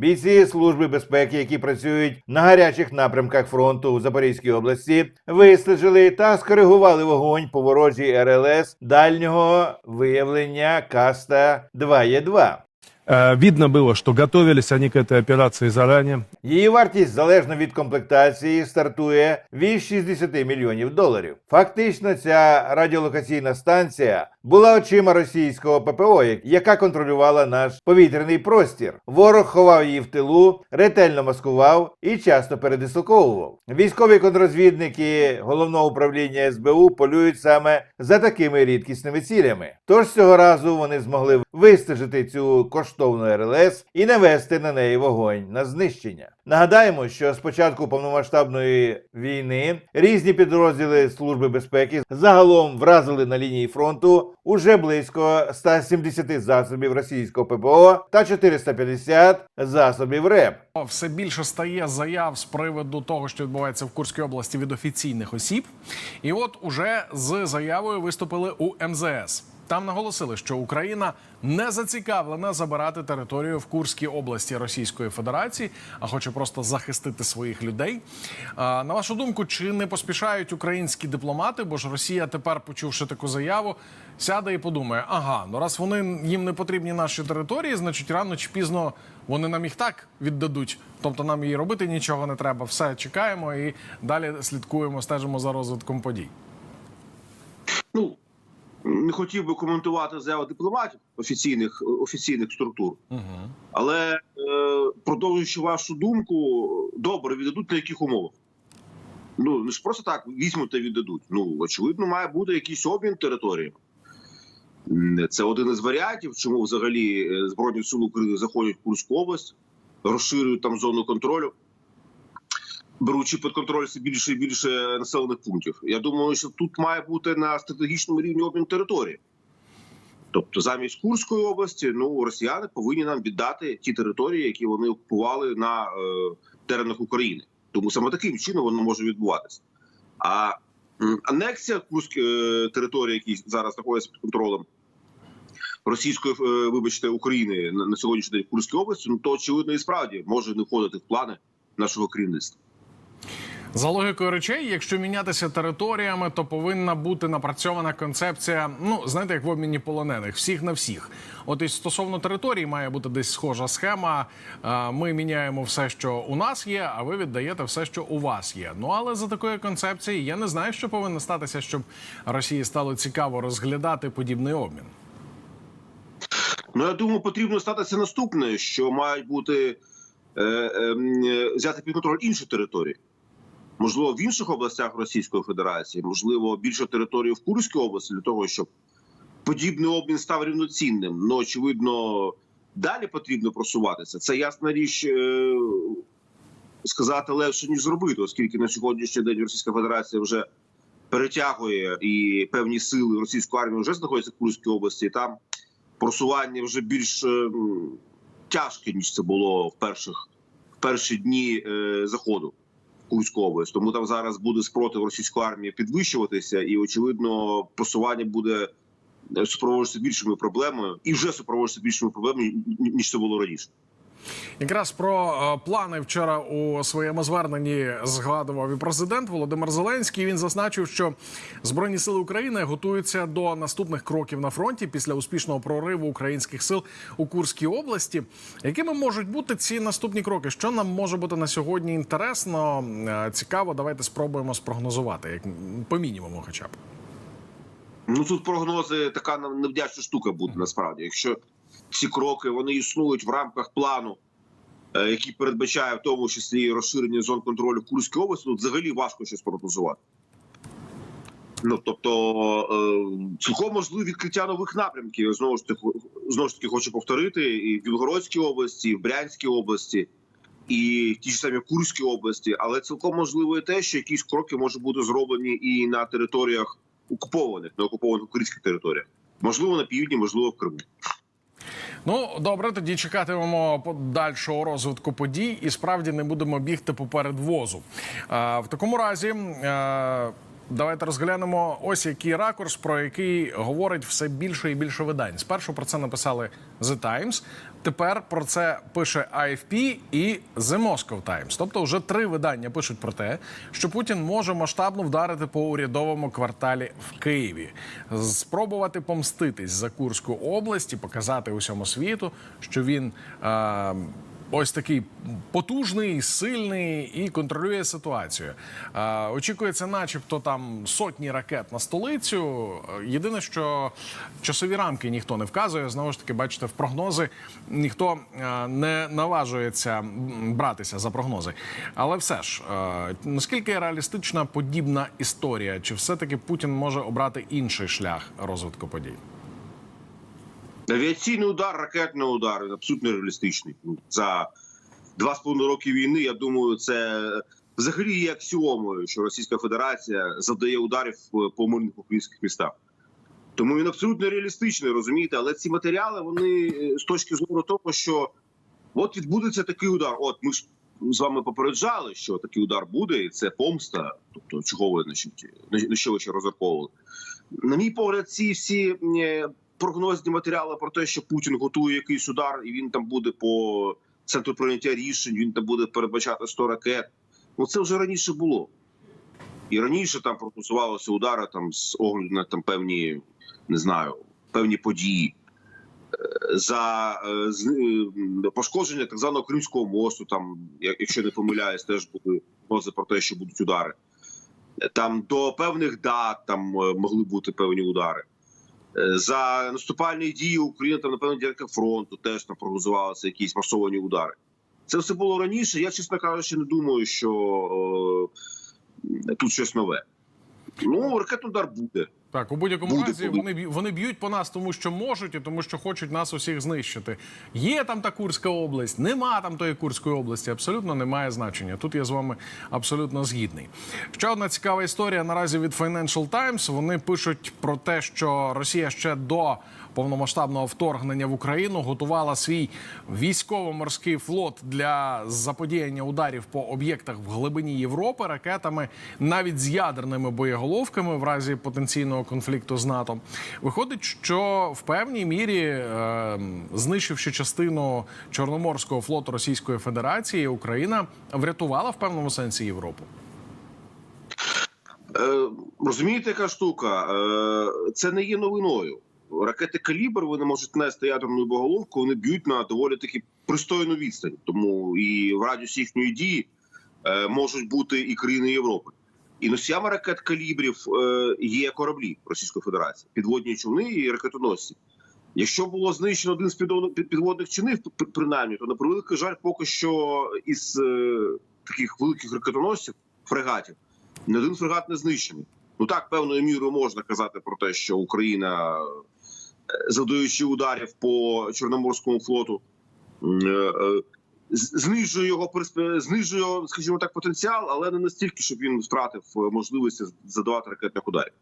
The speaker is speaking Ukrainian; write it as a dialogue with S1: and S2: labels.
S1: Бійці служби безпеки, які працюють на гарячих напрямках фронту у Запорізькій області, вистежили та скоригували вогонь по ворожій РЛС дальнього виявлення Каста 2Е2.
S2: Э, Видно было, что готовились они к этой операции заранее.
S1: Її вартість залежно від комплектації стартує від 60 мільйонів доларів. Фактично, ця радіолокаційна станція була очима російського ППО, як- яка контролювала наш повітряний простір. Ворог ховав її в тилу, ретельно маскував і часто передислоковував. Військові контрозвідники головного управління СБУ полюють саме за такими рідкісними цілями. Тож цього разу вони змогли вистежити цю коштовну РЛС і навести на неї вогонь на знищення. Нагадаємо, що з початку повномасштабної війни різні підрозділи Служби безпеки загалом вразили на лінії фронту уже близько 170 засобів російського ППО та 450 засобів РЕП.
S3: Все більше стає заяв з приводу того, що відбувається в Курській області від офіційних осіб. І от уже з заявою виступили у МЗС. Там наголосили, що Україна не зацікавлена забирати територію в Курській області Російської Федерації, а хоче просто захистити своїх людей. На вашу думку, чи не поспішають українські дипломати? Бо ж Росія тепер, почувши таку заяву, сяде і подумає: ага, ну раз вони їм не потрібні наші території, значить рано чи пізно вони нам їх так віддадуть. Тобто нам її робити нічого не треба. Все чекаємо і далі слідкуємо, стежимо за розвитком подій.
S4: Ну не хотів би коментувати заяву дипломатів офіційних офіційних структур, але е, продовжуючи вашу думку, добре віддадуть на яких умовах. Ну не ж просто так візьмуть та віддадуть. Ну очевидно, має бути якийсь обмін територіями. Це один із варіантів, чому взагалі е, Збройні сили України заходять в Курську область, розширюють там зону контролю, беручи під контроль все більше і більше населених пунктів. Я думаю, що тут має бути на стратегічному рівні обмін території. Тобто, замість Курської області, ну росіяни повинні нам віддати ті території, які вони окупували на е, теренах України. Тому саме таким чином воно може відбуватися. А анексія Курської е, території, які зараз знаходяться під контролем російської, е, вибачте, України на, на сьогоднішній день в Курській області, ну то очевидно і справді може не входити в плани нашого керівництва.
S3: За логікою речей, якщо мінятися територіями, то повинна бути напрацьована концепція. Ну знаєте, як в обміні полонених, всіх на всіх. От і стосовно території має бути десь схожа схема. Ми міняємо все, що у нас є, а ви віддаєте все, що у вас є. Ну але за такою концепцією я не знаю, що повинно статися, щоб Росії стало цікаво розглядати подібний обмін.
S4: Ну, я думаю, потрібно статися наступне, що мають бути е, е, е, взяти під контроль інші території. Можливо, в інших областях Російської Федерації, можливо, більше території в Курській області для того, щоб подібний обмін став рівноцінним. Ну, очевидно, далі потрібно просуватися. Це ясна річ е, сказати легше, ніж зробити, оскільки на сьогоднішній день Російська Федерація вже перетягує і певні сили російської армії вже знаходяться в Курській області. І там просування вже більш е, тяжке, ніж це було в перших в перші дні е, заходу область. Тому там зараз буде спротив російської армії підвищуватися, і очевидно, просування буде е, супроводжуватися більшими проблемами, і вже супроводжуватися більшими проблемами ніж це було раніше.
S3: Якраз про е, плани вчора у своєму зверненні згадував і президент Володимир Зеленський. Він зазначив, що збройні сили України готуються до наступних кроків на фронті після успішного прориву українських сил у Курській області. Якими можуть бути ці наступні кроки? Що нам може бути на сьогодні інтересно, е, цікаво? Давайте спробуємо спрогнозувати, як по мінімуму, хоча б.
S4: Ну тут прогнози така невдячна штука буде насправді. Якщо ці кроки вони існують в рамках плану, е, який передбачає в тому числі розширення зон контролю в Курській області, тут взагалі важко щось прогнозувати. Ну тобто е, цілком можливо відкриття нових напрямків. Знову ж таки знову ж таки хочу повторити і в Білгородській області, і в Брянській області, і в тій ж самій Курській області. Але цілком можливо і те, що якісь кроки можуть бути зроблені і на територіях окупованих, на окупованих українських територіях. Можливо, на півдні, можливо, в Криму.
S3: Ну добре, тоді чекатимемо подальшого розвитку подій і справді не будемо бігти поперед возу. Е, в такому разі. Давайте розглянемо ось який ракурс, про який говорить все більше і більше видань. Спершу про це написали The Times, тепер про це пише AFP і The Moscow Times. Тобто, вже три видання пишуть про те, що Путін може масштабно вдарити по урядовому кварталі в Києві, спробувати помститись за Курську область і показати усьому світу, що він. Е- Ось такий потужний, сильний і контролює ситуацію. Очікується, начебто, там сотні ракет на столицю. Єдине, що часові рамки ніхто не вказує. Знову ж таки, бачите, в прогнози ніхто е, не наважується братися за прогнози. Але все ж, е, наскільки реалістична подібна історія? Чи все-таки Путін може обрати інший шлях розвитку подій?
S4: Авіаційний удар, ракетний удар абсолютно реалістичний. Ну, За два з половиною роки війни, я думаю, це взагалі є аксіомою, що Російська Федерація завдає ударів по мирних українських містах. Тому він абсолютно реалістичний, розумієте, але ці матеріали вони е, з точки зору того, що от відбудеться такий удар. От ми ж з вами попереджали, що такий удар буде, і це помста. Тобто, чого ви значить, на- на що ви ще розраховували? На мій погляд, ці всі е, прогнозні матеріали про те, що Путін готує якийсь удар, і він там буде по центру прийняття рішень, він там буде передбачати 100 ракет. Ну це вже раніше було. І раніше там прогнозувалися удари там з огляду на там певні, не знаю, певні події. Е, За е, е, пошкодження так званого Кримського мосту, там, якщо не помиляюсь, теж були прогнози про те, що будуть удари. Там до певних дат там могли бути певні удари. Е, За наступальні дії України там напевно певних фронту теж там прогнозувалися якісь масовані удари. Це все було раніше. Я, чесно кажучи, не думаю, що е, тут щось нове. Ну, ракетний удар буде.
S3: Так, у будь-якому
S4: Буде,
S3: разі вони вони б'ють по нас, тому що можуть, і тому що хочуть нас усіх знищити. Є там та Курська область, нема там тої Курської області. Абсолютно немає значення. Тут я з вами абсолютно згідний. Ще одна цікава історія наразі від Financial Times. Вони пишуть про те, що Росія ще до повномасштабного вторгнення в Україну готувала свій військово-морський флот для заподіяння ударів по об'єктах в глибині Європи ракетами, навіть з ядерними боєголовками в разі потенційного конфлікту з НАТО. Виходить, що в певній мірі, е, знищивши частину Чорноморського флоту Російської Федерації, Україна врятувала в певному сенсі Європу.
S4: Е, розумієте, яка штука? Е, це не є новиною. Ракети калібр вони можуть нести ядерну боголовку, вони б'ють на доволі таки пристойну відстань. Тому і в радіусі їхньої дії е, можуть бути і країни Європи. І носіями ракет калібрів е, є кораблі Російської Федерації, підводні човни і ракетоносці. Якщо було знищено один з підводних- під- підводних чинів, принаймні, то на превеликий жаль, поки що із е, таких великих ракетоносців, фрегатів, ні один фрегат не знищений. Ну так, певною мірою можна казати про те, що Україна, завдаючи ударів по Чорноморському флоту, е, е, знижує його перспе- знижує, скажімо так, потенціал, але не настільки, щоб він втратив е, можливість задавати ракетних ударів.